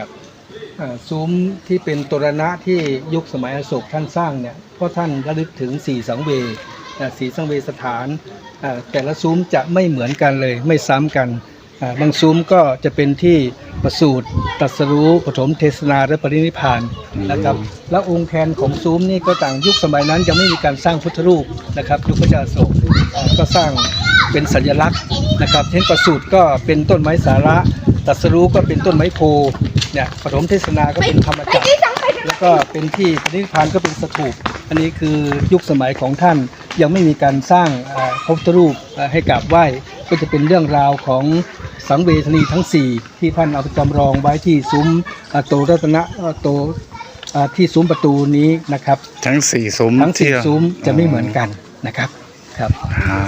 ครับอ่าซุ้มที่เป็นตรณะที่ยุคสมัยอโศกท่านสร้างเนี่ยเพราะท่านระลึกถึงสีสังเวยอ่าสีสังเวยสถานอ่าแต่ละซุ้มจะไม่เหมือนกันเลยไม่ซ้ำกันอ่าบางซุ้มก็จะเป็นที่ประสูตรตรัสรู้ปฐมเทศนาและปรินิพพานนะครับ แล้วองค์แทนของซุ้มนี่ก็ต่างยุคสมัยนั้นยังไม่มีการสร้างพุทธรูปนะครับยุคพระเจ้าอโศกอ่าก็สร้างเป็นสัญลักษณ์นะครับเช่นประสูตรก็เป็นต้นไม้สาระตรัสรู้ก็เป็นต้นไม้โพ เนี่ยปฐมเทศนาก็เป็นธรรมจักรแล้วก็เป็นที่ปฏินิพพานก็เป็นสถูปอันนี้คือยุคสมัยของท่านยังไม่มีการสร้างเอ่อพระพุทธรูปเอ่อให้กราบไหว้ก็จะเป็นเรื่องราวของสังเวชนีทั้ง 4 ที่ท่านเอาไปจำลองไว้ที่ซุ้มเอ่อโตรัตนะเอ่อโตเอ่อที่ซุ้มประตูนี้นะครับ ทั้งสี่ซุ้มทั้งสี่ที่ซุ้มจะไม่เหมือนกันนะครับครับอ่า